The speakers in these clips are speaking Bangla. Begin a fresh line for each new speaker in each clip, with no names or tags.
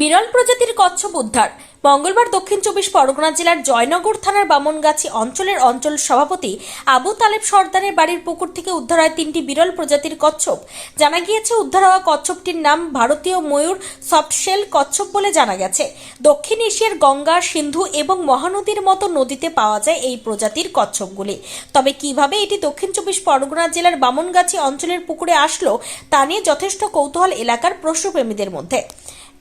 বিরল প্রজাতির কচ্ছপ উদ্ধার। মঙ্গলবার দক্ষিণ চব্বিশ পরগনা জেলার জয়নগর থানার বামনগাছি অঞ্চলের অঞ্চল সভাপতি আবু তালেব সর্দারের বাড়ির পুকুর থেকে উদ্ধার হয় তিনটি বিরল প্রজাতির কচ্ছপ। জানা গিয়েছে, উদ্ধার হওয়া কচ্ছপটির নাম ভারতীয় ময়ূর সফটশেল কচ্ছপ বলে জানা গেছে। দক্ষিণ এশিয়ার গঙ্গা, সিন্ধু এবং মহানদীর মতো নদীতে পাওয়া যায় এই প্রজাতির কচ্ছপগুলি। তবে কীভাবে এটি দক্ষিণ চব্বিশ পরগনা জেলার বামনগাছি অঞ্চলের পুকুরে আসলো, তা নিয়ে যথেষ্ট কৌতূহল এলাকার পশুপ্রেমীদের মধ্যে।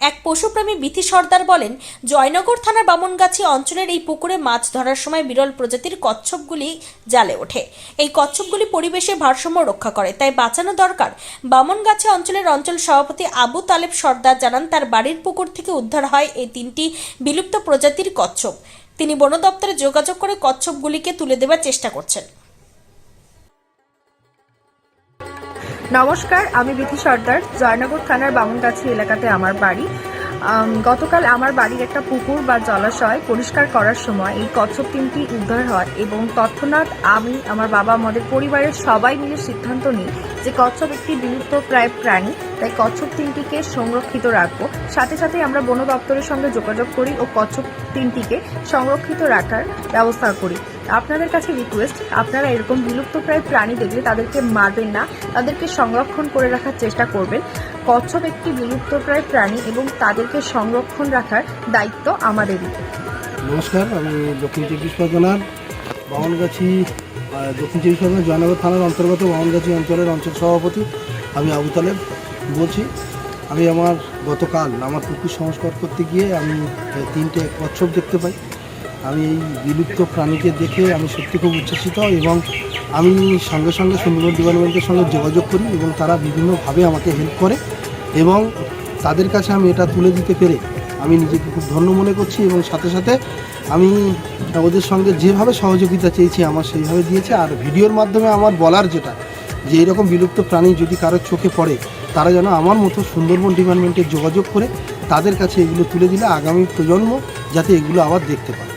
এক পশুপ্রেমী বিথি সর্দার বলেন, জয়নগর থানার বামনগাছি অঞ্চলের এই পুকুরে মাছ ধরার সময় বিরল প্রজাতির কচ্ছপগুলি জালে ওঠে। এই কচ্ছপগুলি পরিবেশের ভারসাম্য রক্ষা করে, তাই বাঁচানো দরকার। বামনগাছি অঞ্চলের অঞ্চল সভাপতি আবু তালেব সর্দার জানান, তার বাড়ির পুকুর থেকে উদ্ধার হয় এই তিনটি বিলুপ্ত প্রজাতির কচ্ছপ। তিনি বন দপ্তরে যোগাযোগ করে কচ্ছপগুলিকে তুলে দেওয়ার চেষ্টা করছেন।
নমস্কার আমি বিথি সর্দার জয়নগর থানার বামুনগাছি এলাকাতে আমার বাড়ি। গতকাল আমার বাড়ির একটা পুকুর বা জলাশয় পরিষ্কার করার সময় এই কচ্ছপ তিনটি উদ্ধার হয় এবং তৎক্ষণাৎ আমি, আমার বাবা, আমাদের পরিবারের সবাই মিলে সিদ্ধান্ত নিই যে কচ্ছপ একটি বিলুপ্ত প্রায় প্রাণী, তাই কচ্ছপ তিনটিকে সংরক্ষিত রাখব। সাথে সাথে আমরা বন দপ্তরের সঙ্গে যোগাযোগ করি ও কচ্ছপ তিনটিকে সংরক্ষিত রাখার ব্যবস্থা করি। আপনাদের কাছে রিকোয়েস্ট আপনারা এরকম বিলুপ্ত প্রায় প্রাণী দেখলে তাদেরকে মারবেন না, তাদেরকে সংরক্ষণ করে রাখার চেষ্টা করবেন। কচ্ছপ একটি বিলুপ্তপ্রায় প্রাণী এবং তাদেরকে সংরক্ষণ রাখার দায়িত্ব আমাদেরই।
নমস্কার, আমি দক্ষিণ চব্বিশ পরগনার বামনগাছি দক্ষিণ চব্বিশ পরগনা জয়নগর থানার অন্তর্গত বামনগাছি অঞ্চলের অঞ্চল সভাপতি আমি আবু তালেব বলছি। আমি আমার গতকাল আমার পুকুর সংস্কার করতে গিয়ে আমি তিনটে কচ্ছপ দেখতে পাই। আমি এই বিলুপ্ত প্রাণীকে দেখে আমি সত্যি খুব উচ্ছ্বসিত এবং আমি সঙ্গে সঙ্গে সুন্দরবন ডিপার্টমেন্টের সঙ্গে যোগাযোগ করি এবং তারা বিভিন্নভাবে আমাকে হেল্প করে এবং তাদের কাছে আমি এটা তুলে দিতে পেরে আমি নিজেকে খুব ধন্য মনে করছি এবং সাথে সাথে আমি ওদের সঙ্গে যেভাবে সহযোগিতা চেয়েছি আমার সেইভাবে দিয়েছে। আর ভিডিওর মাধ্যমে আমার বলার যেটা, যে এরকম বিলুপ্ত প্রাণী যদি কারোর চোখে পড়ে, তারা যেন আমার মতো সুন্দরবন ডিপার্টমেন্টে যোগাযোগ করে তাদের কাছে এগুলো তুলে দিলে আগামী প্রজন্ম যাতে এগুলো আবার দেখতে পায়।